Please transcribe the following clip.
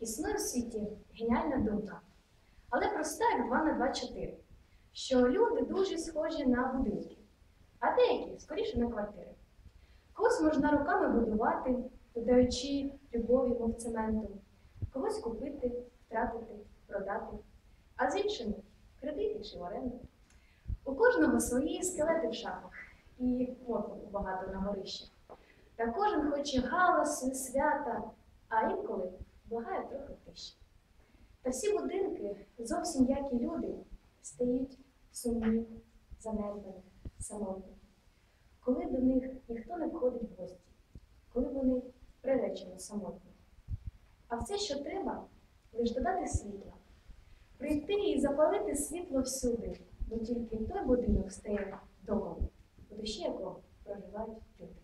Існує в світі геніальна думка, але проста як 2 на 2 4, що люди дуже схожі на будинки, а деякі скоріше на квартири. Когось можна руками будувати, додаючи любові, мов цементу, когось купити, втратити, продати, а з іншими кредити чи оренди. У кожного свої скелети в шапах і мотоку багато на горищах. Та кожен хоче галасу, свята, а інколи. Та всі будинки, зовсім як і люди, стають сумні, занедбані, самотні. Коли до них ніхто не входить в гості, коли вони приречено самотні. А все, що треба, лише додати світла, прийти і запалити світло всюди, бо тільки той будинок стає домом, у душі якого проживають люди.